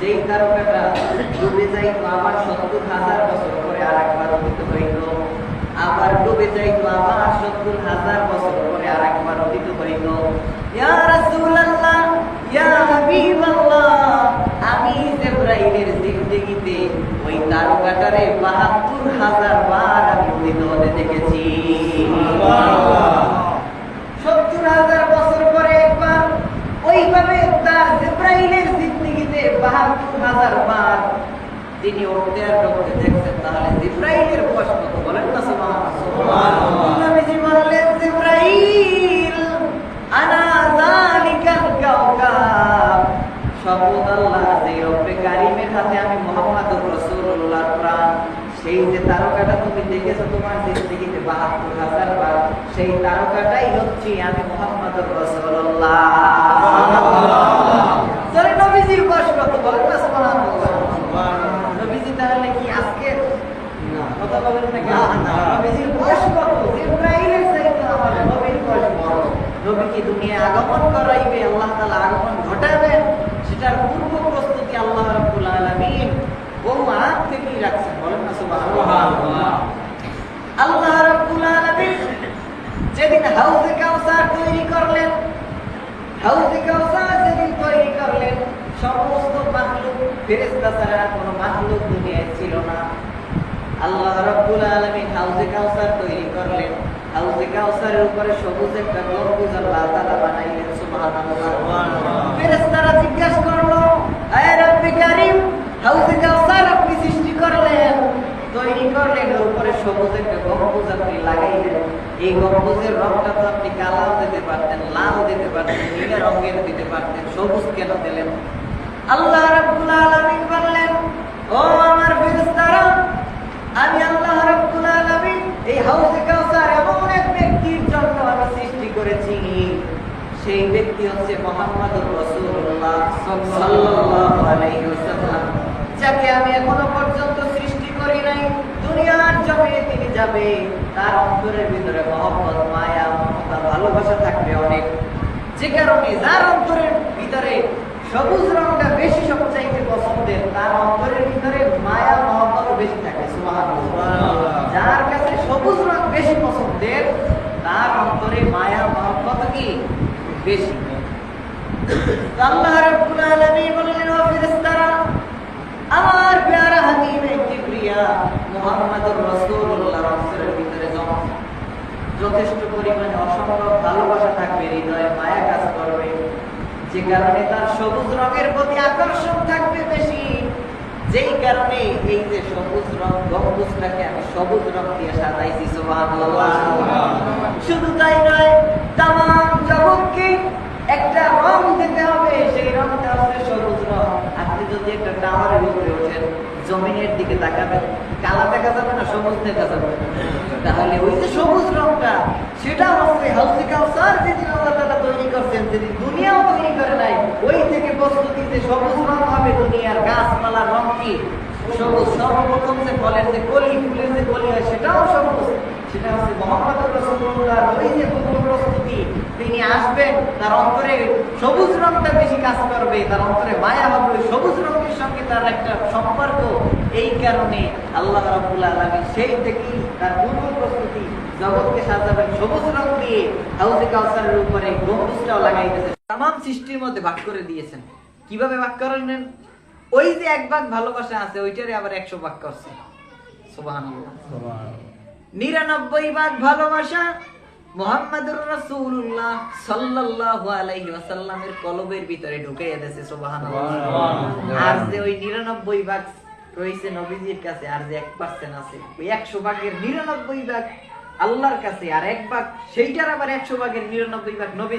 যেই তারকাটা ডুবে যাইতো আবার সত্তর হাজার বছর পরে আর একবার উদিত হইল। আবার ডুবে যাইতো আবার সত্তর হাজার বছর পরে আর একবার উদিত হইল আমি জিবরাইলের জিন্দেগিতে ওই তারকাটারে 72 হাজার বার আমি দেখেছি হাজার বছর পরে একবার ওইভাবে তার জিব্রাইলের জিন্দেগিতে বাহাত্তর হাজার বার তিনি আর ঢুকতে দেখছেন তাহলে জিব্রাইলের বয়স কত বলেন না সুবহানাল্লাহ? নবীজি বললেন জিব্রাইল আনা যালিকাল কাওকাব শপথ আল্লাহ যে রব্বে কারিমের হাতে আমি মুহাম্মদুর রাসূলুল্লাহর প্রাণ। সেই যে তারকাটা তুমি দেখেছ তোমার জিন্দগিতে বাহাত্তর হাজার বার সেই তারকাটাই হচ্ছে আমি মোহাম্মদুর রাসূলুল্লাহ সরে নবীজির বয়স কত বলেন না সুবহানাল্লাহ নবীজি তাহলে কি আজকে কথা বলেন না কেন? নবীজির বয়স কত জিব্রাইলের চাইতে আমার নবীর বয়স বড় নবী কি দুনিয়ায় আগমন করাইবে, আল্লাহ তাআলা আগমন ঘটাবেন সেটার পূর্ব প্রস্তুতি আল্লাহ আলামিন বহু আগ থেকেই রাখছেন। বলেন না সুবহানাল্লাহ। আল্লাহ রাব্বুল আলামিন যেদিন কাউসার তৈরি করলেন, হাউজে কাউসার যেদিন তৈরি করলেন, সমস্ত মাহলুক ফেরেশতা ছাড়া কোনো মাহলুক দুনিয়ায় ছিল না। আল্লাহ রাব্বুল আলামিন হাউজে কাউসার তৈরি কাউসারের উপরে সবুজ একটা জিজ্ঞাসা করল আপনি এই আপনি দিতে পারতেন, লাল দিতে পারতেন রঙের দিতে পারতেন, সবুজ কেন দিলেন? আল্লাহ রাব্বুল আলামিন বললেন ও আমার ফেরেশতারা আমি আল্লাহ রাব্বুল আলামিন এই হাউজে কাউসার এমন এক ব্যক্তির জন্য আমি সৃষ্টি করেছি সেই ব্যক্তি হচ্ছে সাল্লাল্লাহু যাকে আমি এখনও পর্যন্ত সৃষ্টি করি নাই দুনিয়ার জমিনে তিনি যাবে তার অন্তরের ভিতরে মহব্বত মায়া মমতা ভালোবাসা থাকবে অনেক। যে কারণে যার অন্তরের ভিতরে সবুজ রংটা বেশি সবচাইতে পছন্দের তার অন্তরের ভিতরে মায়া মহব্বত বেশি থাকে যার কাছে সবুজ রং বেশি পছন্দের তার অন্তরে মায়া বেশি। আল্লাহ রাব্বুল আলামিন বললেন ও ফেরেশতারা আমার প্যারা হাবিবে কিবরিয়া মুহাম্মদুর রাসূলুল্লাহর অন্তরের ভিতরে জমা। যথেষ্ট পরিমাণে অসম্ভব ভালোবাসা থাকবে হৃদয়ে মায়া কাজ করবে। যে কারণে তার সবুজ রঙের প্রতি আকর্ষণ থাকবে বেশি। যেই কারণে এই যে সবুজ রং গম্বুজটাকে আমি সবুজ রং দিয়ে সাজাইছি সুবহানাল্লাহ। শুধু তাই নয় তামাম জগৎকে একটা রং দিতে হবে সেই রংটা হচ্ছে সবুজ রং আপনি যদি একটা টাওয়ারের উপরে ওঠেন জমিনের দিকে তাকাবেন, কালা দেখা যাবে না, সবুজ দেখা যাবে। তাহলে ওই যে সবুজ রংটা, সেটা হচ্ছে হাউসি কাউসার যেদিন আল্লাহ তাআলা তৈরি করছেন, যেদিন দুনিয়াও তৈরি করে নাই, ওই থেকে প্রস্তুতিতে সবুজ রং হবে দুনিয়ার গাছপালার রং কি? সবুজ। সর্বপ্রথম যে ফলের যে কলি, ফুলের যে কলি হয়, সেটাও সবুজ। সেটা হচ্ছে মোহাম্মদ যে প্রস্তুতি, তিনি আসবেন, তার অন্তরে সবুজ রংটা বেশি কাজ করবে, তার অন্তরে মায়া হবে, সবুজ সঙ্গে তার একটা সম্পর্ক এই কারণে আল্লাহ রাব্বুল আলামিন সেই থেকেই তার পূর্ব প্রস্তুতি জগৎকে সাজাবেন সবুজ রং দিয়ে হাউজে কাউসারের উপরে গম্বুজটাও লাগাই দিয়েছেন তামাম সৃষ্টির মধ্যে ভাগ করে দিয়েছেন। কীভাবে ভাগ করেন ওই যে এক ভাগ ভালোবাসা আছে ওইটারে আবার একশো ভাগ করছে। নিরানব্বই ভাগ ভালোবাসা মোহাম্মদুর রাসূলুল্লাহ সাল্লাল্লাহু আলাইহি ওয়াসাল্লামের কলবের ভিতরে দিয়েছে সুবহানাল্লাহ। আর যে ওই নিরানব্বই ভাগ রয়েছে নবীজির কাছে আর যে এক পার্সেন্ট আছে ওই একশো ভাগের নিরানব্বই ভাগ আল্লাহর কাছে আর এক ভাগ সেইটার আবার একশো ভাগের নিরানব্বই ভাগ নবী